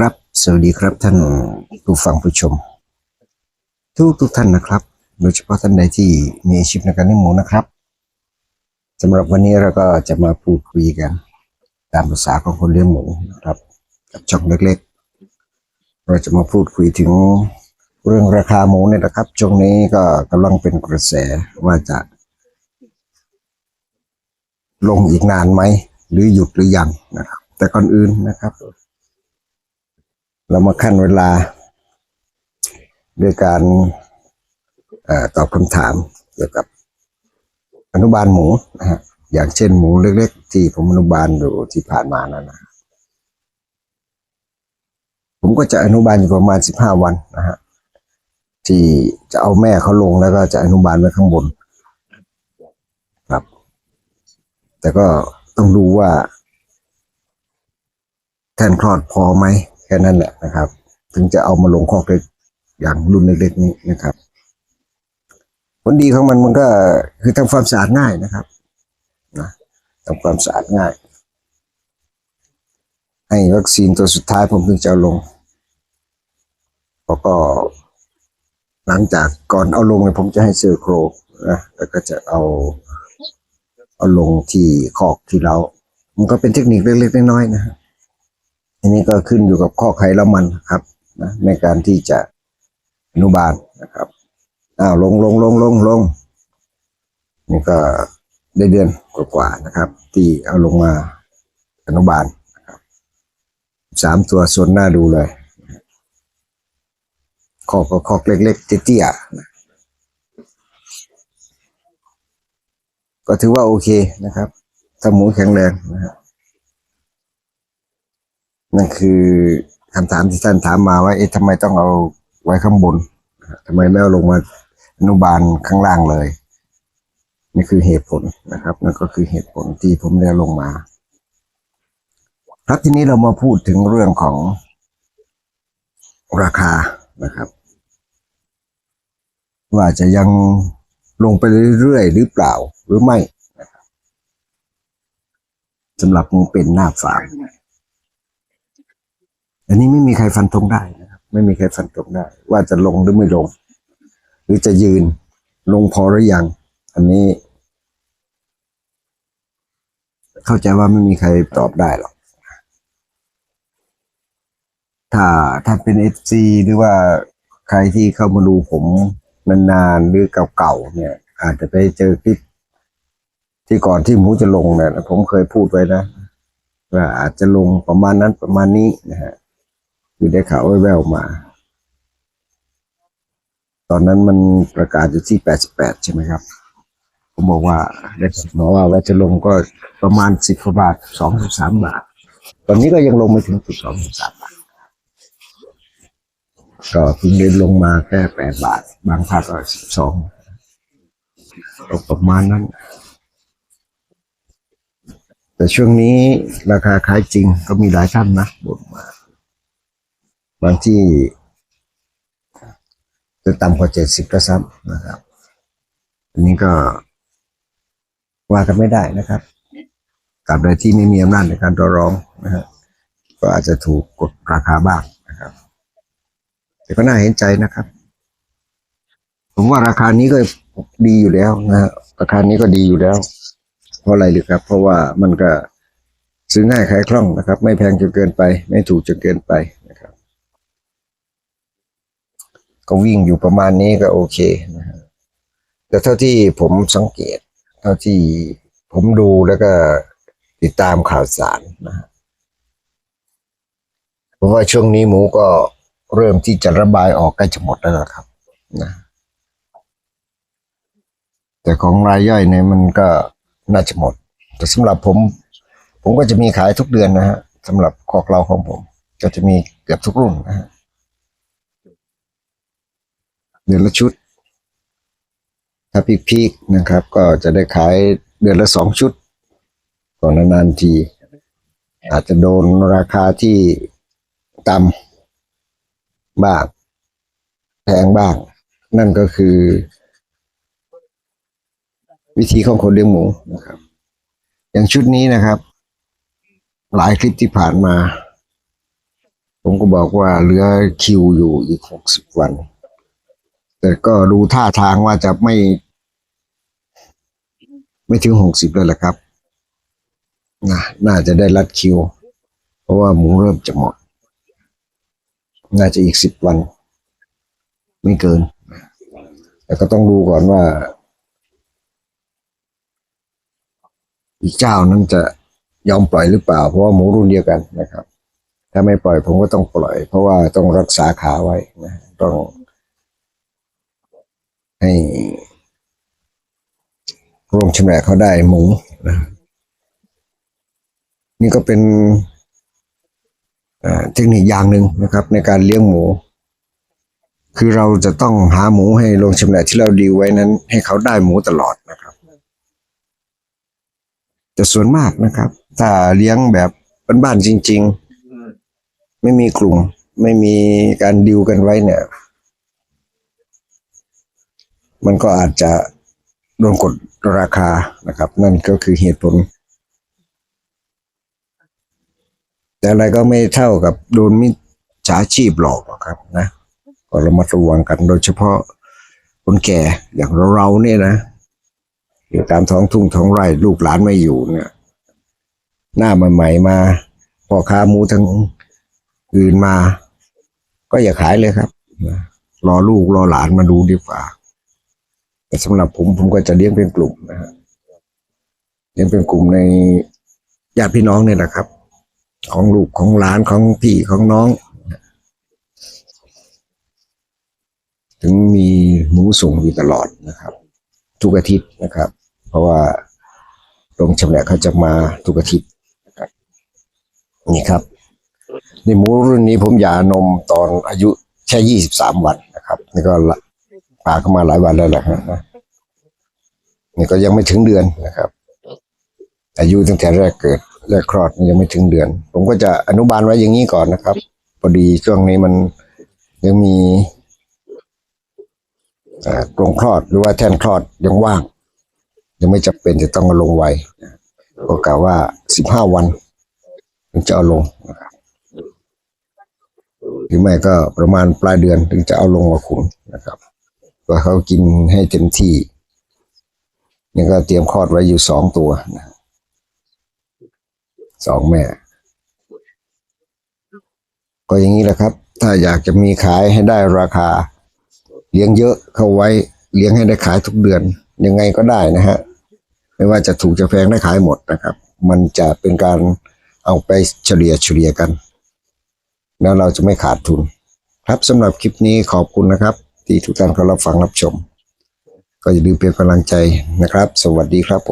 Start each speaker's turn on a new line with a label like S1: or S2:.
S1: ครับ สวัสดีครับท่านผู้ฟังผู้ชม ทุกทุกท่านนะครับ โดยเฉพาะท่านใดที่มีอาชีพในการเลี้ยงหมูนะครับสำหรับวันนี้เราก็จะมาพูดคุยกัน ตามภาษาของคนเลี้ยงหมูนะครับ กับช่องเล็กๆ เราจะมาพูดคุยถึงเรื่องราคาหมูเนี่ยนะครับช่วงนี้ก็กำลังเป็นกระแสว่าจะ ลงอีกนานไหม หรือหยุดหรือยังนะครับ แต่ก่อนอื่นนะครับ เรามาขั้นเวลาด้วยการอตอบคำถามเกี่ยวกับอนุบาลหมูนะฮะอย่างเช่นหมูเล็กๆ ที่ผมอนุบาลอยู่ที่ผ่านมานั่นนะผมก็จะอนุบาลอยู่ประมาณสิบห้าวันนะฮะที่จะเอาแม่เขาลงแล้วก็จะอนุบาลไว้ข้างบน ครับ แต่ก็ต้องดูว่า แทนคลอดพอไหม ค่นั้นแหละนะครับ ถึงจะเอามาลงคอกเล็กอย่างรุ่นเล็กๆนี้นะครับ ผลดีของมันมันก็คือทำความสะอาดง่ายนะครับนะทำความสะอาดง่าย ให้วัคซีนตัวสุดท้ายผมถึงจะเอาลงแล้วก็หลังจากก่อนเอาลงเนี่ยผมจะให้เซอร์โครนะแล้วก็จะเอาเอาลงที่คอกที่เรา มันก็เป็นเทคนิคเล็กๆน้อยๆนะฮะ อันนี้ก็ขึ้นอยู่กับข้อไขและมันครับนะในการที่จะอนุบาลนะครับอ้าวลงลงลงลงลงนี่ก็ได้เดือนกว่าๆนะครับ ที่เอาลงมาอนุบาลสามตัวส่วนหน้าดูเลยคอกก็คอกเล็กๆเตี้ยๆก็ถือว่าโอเคนะครับถ้าหมูแข็งแรงนะครับ นั่นคือคำถามที่ท่านถามมาว่า เอ๊ะทำไมต้องเอาไว้ข้างบนทำไมไม่เอาลงมาอนุบาลข้างล่างเลยนี่คือเหตุผลนะครับนั่นก็คือเหตุผลที่ผมได้ลงมา ครับทีนี้เรามาพูดถึงเรื่องของราคานะครับ ว่าจะยังลงไปเรื่อยๆหรือเปล่าหรือไม่สำหรับมูเป็นหน้าฟาร์ม อันนี้ไม่มีใครฟันธงได้นะครับไม่มีใครฟันธงได้ ว่าจะลงหรือไม่ลง หรือจะยืนลงพอหรือยัง อันนี้ เข้าใจว่าไม่มีใครตอบได้หรอกถ้าถ้าเป็นเอฟซีหรือว่าใครที่เข้ามาดูผมนานๆหรือเก่าๆเนี่ย อาจจะไปเจอคลิปที่ก่อนที่หมูจะลงเนี่ยผมเคยพูดไว้นะว่าอาจจะลงประมาณนั้นประมาณนี้นะฮะ คือได้ข่าวแว่วมา ตอนนั้นมันประกาศอยู่ที่88ใช่ไหมครับ ผมบอกว่าได้หมอว่าว่าจะลงก็ประมาณ10กว่าบาท2 3บาท ตอนนี้ก็ยังลงไม่ถึงจุด2 3บาท ก็เพิ่งเดินลงมาแค่8บาท บางภาคก็12ก็ประมาณนั้น แต่ช่วงนี้ราคาขายจริงก็มีหลายท่านนะบ่นมา บางที่จะต่ำกว่าเจ็ดสิบก็ซ้ำนะครับ อันนี้ก็ว่ากันไม่ได้นะครับตราบใดที่ไม่มีอำนาจในการต่อรองนะฮะก็อาจจะถูกกดราคาบ้างนะครับ แต่ก็น่าเห็นใจนะครับ ผมว่าราคานี้ก็ดีอยู่แล้วนะฮะราคานี้ก็ดีอยู่แล้ว เพราะอะไรหรือครับ เพราะว่ามันก็ซื้อง่ายขายคล่องนะครับ ไม่แพงจนเกินไป ไม่ถูกจนเกินไปนะครับ ก็วิ่งอยู่ประมาณนี้ก็โอเคนะฮะแต่เท่าที่ผมสังเกต เท่าที่ผมดูแล้วก็ติดตามข่าวสารนะเพราะว่าช่วงนี้หมูก็เริ่มที่จะระบายออกใกล้จะหมดแล้วครับนะแต่ของรายย่อยเนี่ยมันก็น่าจะหมด แต่สำหรับผม ผมก็จะมีขายทุกเดือนนะฮะสำหรับคอกเราของผม ก็จะมีเกือบทุกรุ่นนะฮะ เดือนละชุด ถ้าพีกๆนะครับ ก็จะได้ขายเดือนละสองชุดก่อนนานๆที อาจจะโดนราคาที่ต่ำบ้างแพงบ้าง นั่นก็คือ วิธีของคนเลี้ยงหมูนะครับ อย่างชุดนี้นะครับ หลายคลิปที่ผ่านมา ผมก็บอกว่าเหลือคิวอยู่อีกหกสิบวัน แต่ก็ดูท่าทางว่าจะไม่ ไม่ถึงหกสิบเลยแหละครับนะน่าจะได้รัดคิว เพราะว่าหมูเริ่มจะหมด น่าจะอีกสิบวัน ไม่เกิน แต่ก็ต้องดูก่อนว่า อีกเจ้านั้นจะยอมปล่อยหรือเปล่า เพราะว่าหมูรุ่นเดียวกันนะครับ ถ้าไม่ปล่อยผมก็ต้องปล่อย เพราะว่าต้องรักษาขาไว้นะต้อง ให้โรงชำแหละเขาได้หมูนะนี่ก็เป็นเทคนิคอย่างหนึ่งนะครับ ในการเลี้ยงหมู คือเราจะต้องหาหมูให้โรงชำแหละที่เราดีไว้นั้น ให้เขาได้หมูตลอดนะครับแต่ส่วนมากนะครับ ถ้าเลี้ยงแบบบ้านๆจริง ๆ ไม่มีกลุ่ม ไม่มีการดิวกันไว้เนี่ย มันก็อาจจะโดนกดราคานะครับ นั่นก็คือเหตุผล แต่อะไรก็ไม่เท่ากับโดนมิจฉาชีพหลอกหรอกครับนะก็ระมัดระวังกันโดยเฉพาะคนแก่อย่างเราๆเนี่ยนะ อยู่ตามท้องทุ่งท้องไร่ลูกหลานไม่อยู่เนี่ยหน้าใหม่ๆมาพ่อค้าหมูทั้งอื่นมา ก็อย่าขายเลยครับรอลูกรอหลานมาดูดีกว่า แต่สำหรับผมผมก็จะเลี้ยงเป็นกลุ่มนะฮะเลี้ยงเป็นกลุ่มในญาติพี่น้องเนี่ยนะครับ ของลูกของหลานของพี่ของน้อง ถึงมีหมูส่งอยู่ตลอดนะครับ ทุกอาทิตย์นะครับ เพราะว่าโรงชำแหละเขาจะมาทุกอาทิตย์นะครับนี่ครับในหมูรุ่นนี้ผมหย่านมตอนอายุแค่ยี่สิบสามวันนะครับนี่ก็ ปลาเข้ามาหลายวันแล้วแหละนะนี่ก็ยังไม่ถึงเดือนนะครับ อายุตั้งแต่แรกเกิดแรกคลอดยังไม่ถึงเดือน ผมก็จะอนุบาลไว้อย่างนี้ก่อนนะครับพอดีช่วงนี้มันยังมีเอ่อกรงคลอดหรือว่าแท่นคลอดยังว่าง ยังไม่จำเป็นจะต้องเอาลงไวก็กล่าวว่าสิบห้าวันถึงจะเอาลงนะครับหรือไม่ก็ประมาณปลายเดือนถึงจะเอาลงมาขุนนะครับ ก็เขากินให้เต็มที่นี่ก็เตรียมคลอดไว้อยู่สองตัวนะสองแม่ ก็อย่างนี้แหละครับ ถ้าอยากจะมีขายให้ได้ราคา เลี้ยงเยอะเข้าไว้เลี้ยงให้ได้ขายทุกเดือน ยังไงก็ได้นะฮะ ไม่ว่าจะถูกจะแพงได้ขายหมดนะครับ มันจะเป็นการเอาไปเฉลี่ยเฉลี่ยกัน แล้วเราจะไม่ขาดทุน ครับสำหรับคลิปนี้ขอบคุณนะครับ ที่ทุกท่านเขารับฟังรับชม ก็อย่าลืมเป็นกำลังใจนะครับ สวัสดีครับผม